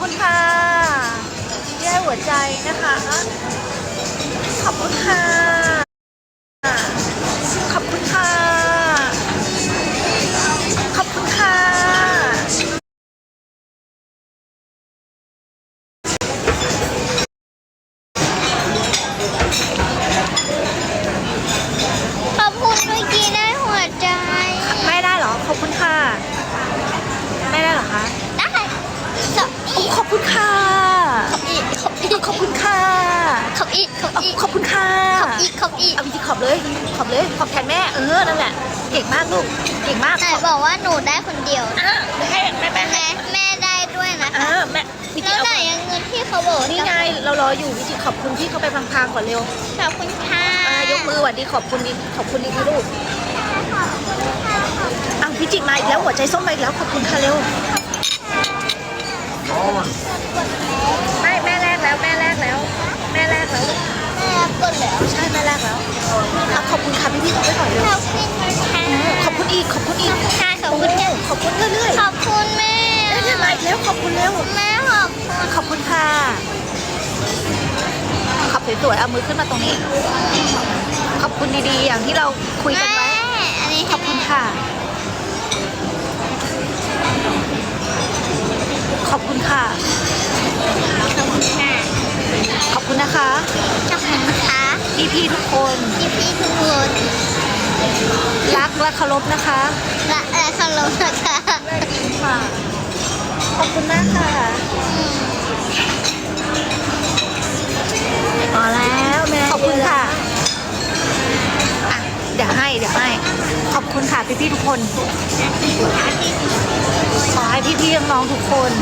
คุณค่ะแย่หัวใจนะคะ ขอบคุณค่ะ ขอบอีกขอบอีกขอบคุณค่ะขอบอีกขอบอีกเอาจริงๆขอบเลยขอบเลยขอบแทนแม่เออนั่นแหละเก่งมากลูกเก่งมากไหนบอกว่าหนูได้คนเดียวอะให้แม่แม่ให้แม่แม่ได้ด้วยนะอ่าคะแม่วิจิแล้วเอาไหนยังเงินที่เขาบอกนี่ไงเรารออยู่วิจิขอบคุณพี่เขาไปพังๆก่อนเร็วขอบคุณค่ะอ่ายกมือหวัดดีขอบคุณดีขอบคุณดีค่ะลูกอ้าวพิจิมาอีกแล้วหัวใจส้มมาอีกแล้วขอบคุณค่ะเร็วไม่แม่แรกแล้วแม่แรกแล้ว แม่แรกแล้ว แม่กด แล้วใช่แม่แรกแล้วเอาขอบคุณค่ะพี่พี่ๆเขาไปก่อนเร็วขอบคุณค่ะขอบคุณอีกขอบคุณอีกค่ะขอบคุณค่ะขอบคุณเรื่อยขอบคุณแม่ๆแม่มาอีกแล้วขอบคุณเร็วแม่ขอบคุณขอบคุณค่ะขับสวยๆเอามือขึ้นมาตรงนี้ ขอบคุณดีๆ อย่างที่เราคุยกันไว้แม่อันนี้ขอบคุณค่ะ ขอบคุณค่ะ ขอบคุณค่ะขอบคุณนะคะ ขอบคุณค่ะ พี่ๆทุกคน พี่พี่ๆทุกคนรักและเคารพนะคะและและเคารพนะคะค่ะขอบคุณมากค่ะพอแล้วแม่ขอบคุณค่ะอะ เดี๋ยวให้เดี๋ยวให้ ขอบคุณค่ะพี่ๆทุกคนขอให้พี่ๆน้องๆทุกคน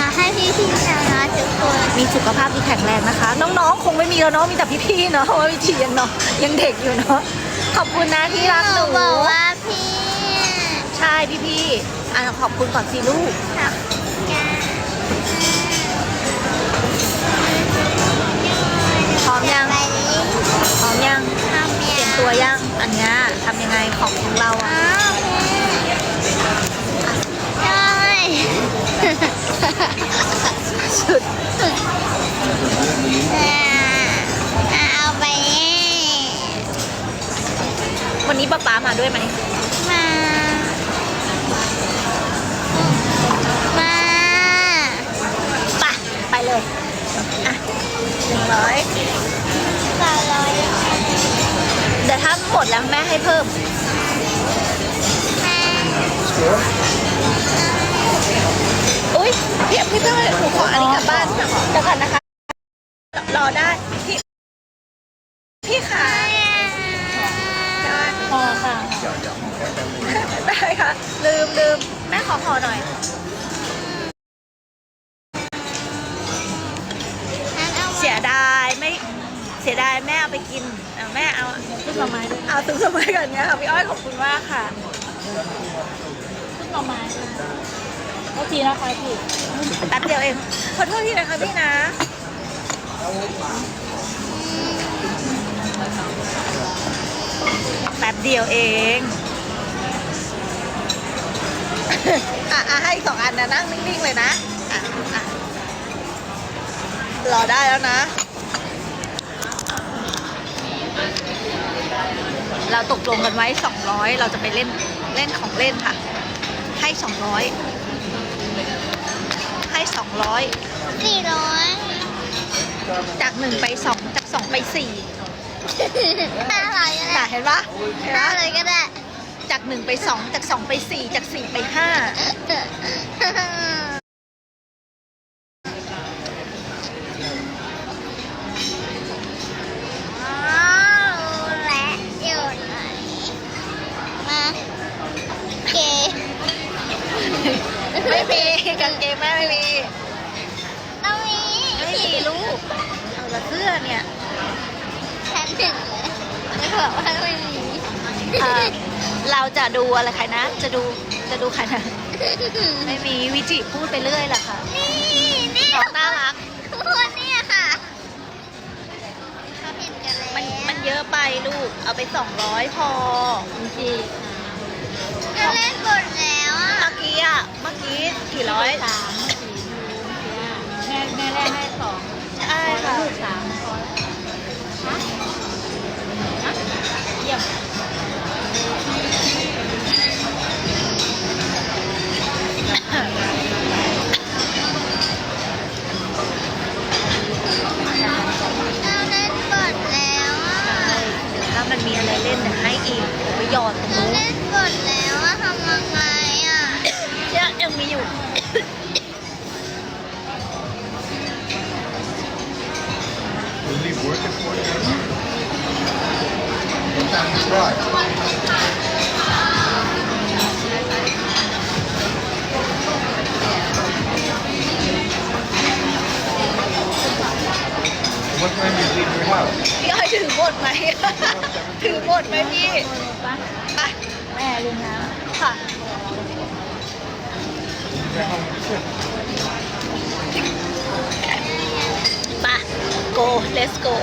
ขอให้พี่พี่ๆชาวนาทุกคน มีสุขภาพที่แข็งแรงนะคะ น้องๆ คงไม่มีแล้วเนาะมีแต่พี่ๆเนาะเพราะว่าพี่ชียังเนาะยังเด็กอยู่เนาะขอบคุณนะที่รักหนูบอกว่าพี่ใช่พี่ๆอะขอบคุณก่อนสิลูกครับพร้อมยังไปนี้พร้อมยังทำเตเนี่รียยมตัวยังอันเนี้ยทำยังไงของของเราอ้าอะวใช่ สุดอ่าเอาไปนี่วันนี้ป๊าป๊ามาด้วยไหมมา มาไปไปเลยอะหนึ่งร้อยสามร้อยเดี๋ยวถ้าหมดแล้วแม่ให้เพิ่มห้าอุ้ยพี่พี่เพิ่มหนูขออันนี้กลับบ้านเดี๋ยวก่อนนะคะ รอได้ พี่ พี่ขาได้พอค่ะ ได้ค่ะ ลืมลืมแม่ขอขอหน่อยเสียดายไม่เสียดายแม่เอาไปกินเอาแม่เอาซุปหน่อไม้เอาซุปหน่อไม้ก่อนเนี้ยค่ะพี่อ้อยขอบคุณมากค่ะขึ้นมาไม้ โทษีนะคะพี่แป๊บเดียวเอง ขอโทษทีนะคะพี่นะแป๊บเดียวเอง อะอะให้สองอันนะนั่งนิ่งๆเลยนะ อะอะรอได้แล้วนะ เราตกลงกันไว้ 200 เราจะไปเล่นเล่นของเล่นค่ะ ให้ 200 ให้200สี่ร้อยจาก1ไป2จาก2ไป4ห้าร้อยก็ค่ะได้เห็นปะเห็นห้าปะร้อยก็ได้จาก1ไป2จาก2ไป4จาก4ไปว้ เสื้อเนี่ยฉันถึงเลยไม่บอกว่าไม่มีเอ่อเราจะดูอะไรใครนะ จะดูจะดูใครนะไม่มีวิจิพูดไปเรื่อยแหละค่ะนี่นี่น้องน่ารัก คนเนี่ยค่ะเขาผิดกันแล้วมันมันเยอะไปลูก เอาไป200พอจริงก็เล่นหมดแล้วอะๆเมื่อกี้อะ พี่ไปแม่ลุงน้ค่ะไป go let's go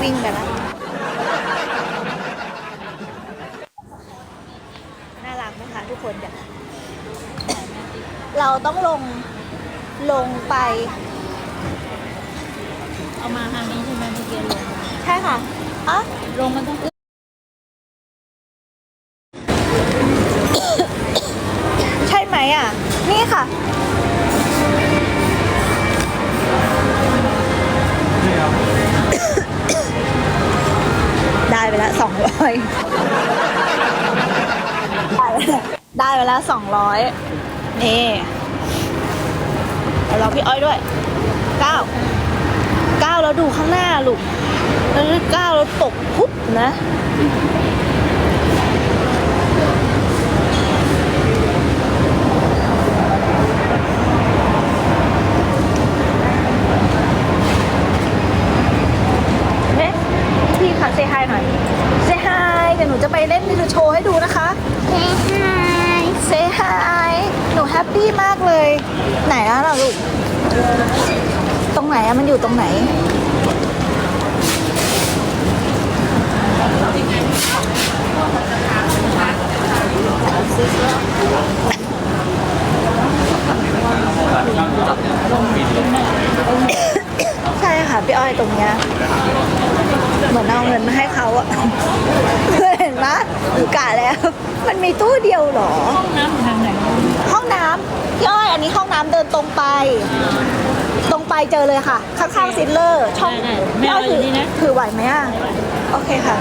วิ่งไปแล้ว น่ารักไหมคะทุกคนเดี๋ยว เราต้องลงลงไป เอามาทางนี้ใช่ไหมเมื่อกี้ลงใช่ค่ะอะลงมันต้องขึ้นใช่ไหมอะ นี่ค่ะ ได้ไปแล้วสองร้อยได้ไปแล้วสองร้อย นี่เดี๋ยวเราพี่อ้อยด้วยเก้าเก้าแล้วดูข้างหน้าลูกแล้วเก้าแล้วตกปุ๊บนะ เฮ้พี่ค่ะเซฮายหน่อยเซฮายเดี๋ยวหนูจะไปเล่นโชว์ให้ดูนะคะ เฮ้ยไฮ เซฮายหนูแฮปปี้มากเลย ไหนอะล่ะลูก ตรงไหน อะมันอยู่ตรงไหน ใช่ค่ะพี่อ้อยตรงเนี้ยเหมือนเอาเงินมาให้เขาอะ เห็นไหมหนูกะแล้ว มันมีตู้เดียวเหรอ ห้องน้ำอยู่ทางไหนห้องน้ำพี่อ้อยอันนี้ห้องน้ำเดินตรงไปตรง ไปเจอเลยค่ะ ข้างๆซิลเลอร์ช่องได้ได้แม่เอาอยู่นี่นะ ถือไหวไหมอะ โอเคค่ะ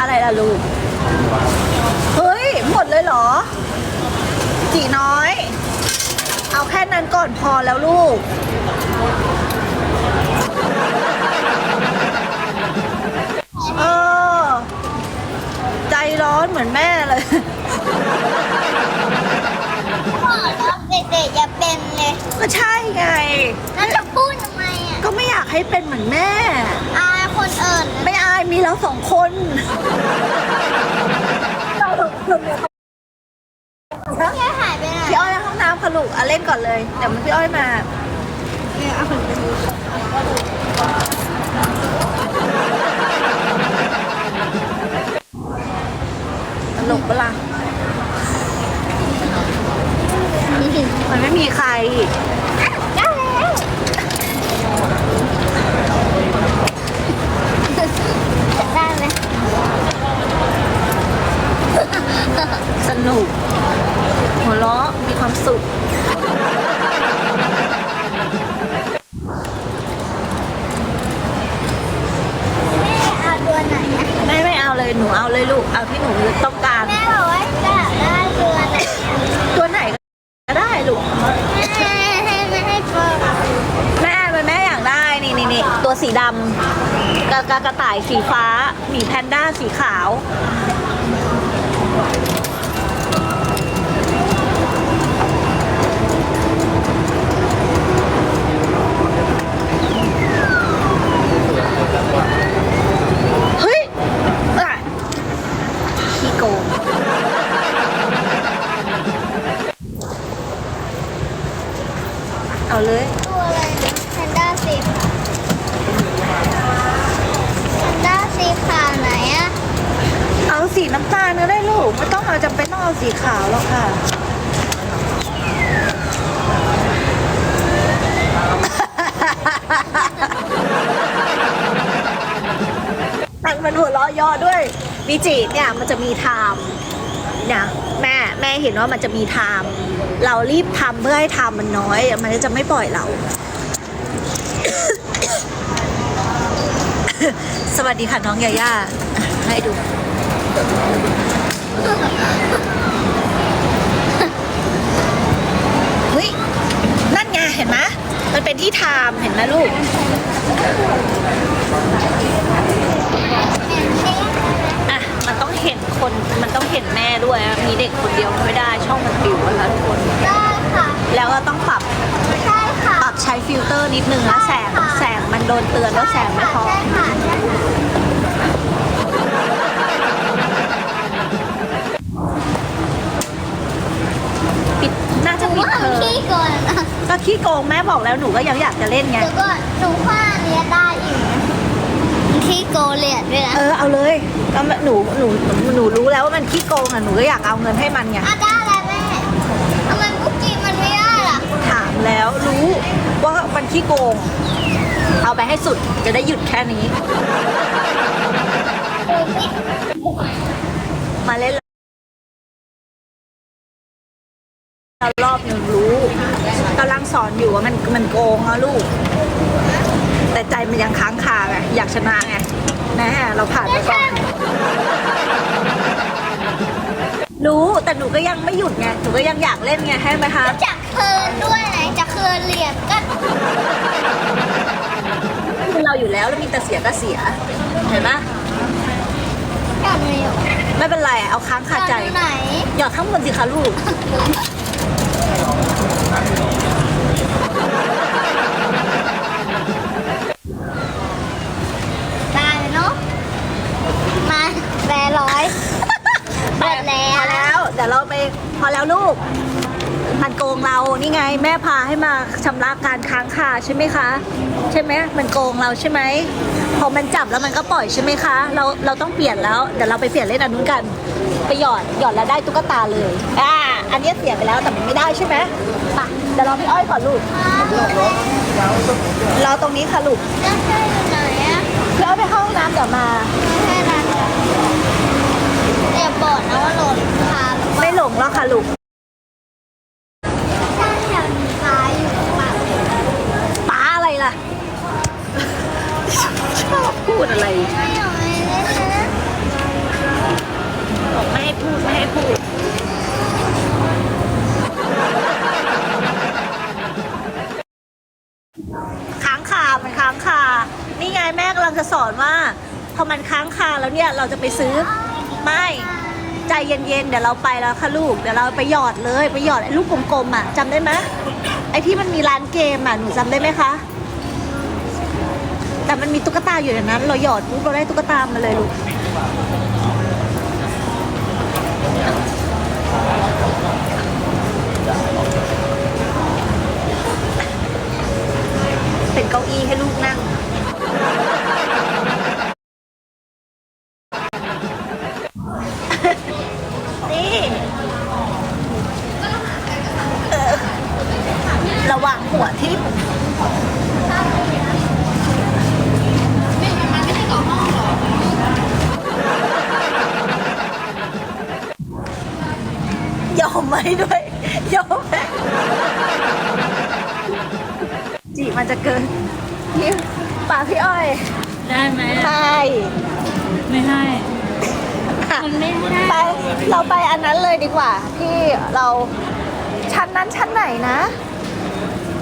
อะไรล่ะลูก เฮ้ย หมดเลยเหรอ จีน้อย เอาแค่นั้นก่อนพอแล้วลูก เออ ใจร้อนเหมือนแม่เลย พ่อแล้วเด็กๆจะเป็นเลยก็ใช่ไง แล้วจะพูดทำไมอะก็ไม่อยากให้เป็นเหมือนแม่ อายคนอื่นไม่อายมีแล้วสองคนแค่หายไปไหนพี่อ้อยในห้องน้ำค่ะลูกอะเล่นก่อนเลย เดี๋ยวมันพี่อ้อยมาตลกปะล่ะ มันไม่มีใคร ได้แล้วจะได้ไหม สนุก หัวเราะมีความสุข แม่เอาตัวไหนอะ แม่ไม่เอาเลยหนูเอาเลยลูก เอาที่หนูต้องการ แม่บอกว่าจะได้ตัวไหนอะ ตัวไหนก็ได้ลูก แม่ให้ไม่ให้เปิดแม่เป็นแม่อยากได้ นี่นี่นี่ตัวสีดำกระกระกระต่ายสีฟ้า หมีแพนด้าสีขาว เอาเลยตัวอะไรนะแพนด้าสีขาวแพนด้าสีขาวไหนอะเอาสีน้ำตาลก็ได้ลูก ไม่ต้องเอาจำเป็นต้องเอาสีขาวหรอกค่ะมันหัวเราะเย่อด้วยวิจิเนี่ยมันจะมีไทม์เนี่ยแม่แม่เห็นว่ามันจะมีไทม์เรารีบทำเพื่อให้ไทม์มันน้อย มันจะไม่ปล่อยเรา สวัสดีค่ะน้องยาย่าให้ดูเฮ้ยนั่นไงเห็นไหมมันเป็นที่ไทม์เห็นไหมลูก อะ มันต้องเห็นคน มันต้องเห็นแม่ ด้วยอะมีเด็กคนเดียวไม่ได้ช่องมันปิวอะค่ะทุกคน ได้ค่ะ แล้วก็ต้องปรับใช่ค่ะปรับใช้ฟิลเตอร์นิดนึงนะแสงแสงมันโดนเตือนว่าแสงไม่พอใช่ค่ะใช่ค่ะปิดน่าจะปิดว่าเทอมขี้โกงนะก็ขี้โกงแม่บอกแล้วหนูก็ยังอยากจะเล่นไงเดี๋ยวก่อนหนูว่าอันเนี้ยได้อีกนะขี้โกงเหรียญ ด้วยนะเออเอาเลยก็หนูหนูหนูรู้แล้วว่ามันขี้โกงอะหนูก็อยากเอาเงินให้มันไงอะได้แล้วแม่ทำไมคุกกี้มันไม่ได้ล่ะถามแล้วรู้ว่ามันขี้โกง เอาไปให้สุดจะได้หยุดแค่นี้โอ้ยปิดมาเล่นแล้วรอบหนึ่งรู้กำลังสอนอยู่ว่ามันมันโกงนะลูก แต่ใจมันยังค้างคาไงอยากชนะไงแน่ เราผ่านไปก่อน รู้แต่หนูก็ยังไม่หยุดไง หนูก็ยังอยากเล่นไงให้ไหมคะจะเคินด้วยไหนจะเคินเหรียญก็คือเราอยู่แล้วแล้วมีแต่เสียก็เสีย เห็นไหมอย่างนี้ไม่เป็นไรเอาค้างคาใจไหนหยอดข้างบนสิคะลูก ได้เนาะมาแปดร้อยหมดแล้ พอ ว แล้วเดี๋ยวเราไปพอแล้วลูก มันโกงเรานี่ไง แม่พาให้มาชำระการค้างคาใช่ไหมคะ ใช่ไหมมันโกงเราใช่ไหมพอมันจับแล้วมันก็ปล่อยใช่ไหมคะ เราเราต้องเปลี่ยนแล้วเดี๋ยวเราไปเปลี่ยนเล่นอันนู้นกันไปหยอดหยอดแล้วได้ตุ๊กตาเลยอ่าอันนี้เสียไปแล้วแต่มันไม่ได้ใช่ไหมไปเดี๋ยวเราพี่อ้อยก่อนลูกรอตรงนี้ค่ะลูกจะใช่อยู่ไหนอะพี่อ้อยไปเข้าห้องน้ำเดี๋ยวมาไม่ใช่ร้านอย่าบอกนะว่าหล่นค่ะไม่หลงแล้วค่ะลูก อมันค้างคาแล้วเนี่ยเราจะไปซื้อไม่ใจเย็นๆ เดี๋ยวเราไปแล้วค่ะลูก เดี๋ยวเราไปหยอดเลยไปหยอดไอ้ลูกกลมๆอะจำได้ไหมไอ้ที่มันมีร้านเกมอะหนูจำได้ไหมคะ แต่มันมีตุ๊กตาอยู่ในนั้น เราหยอดปุ๊บเราได้ตุ๊กตามาเลยลูก อมไหมด้วยยอมไหมจีมันจะเกินพี่ป่าพี่อ้อยได้ไหมใช่ไม่ให้ค่ะมันไม่ได้ไปเราไปอันนั้นเลยดีกว่า ที่เราชั้นนั้นชั้นไหนนะ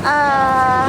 เอ่อ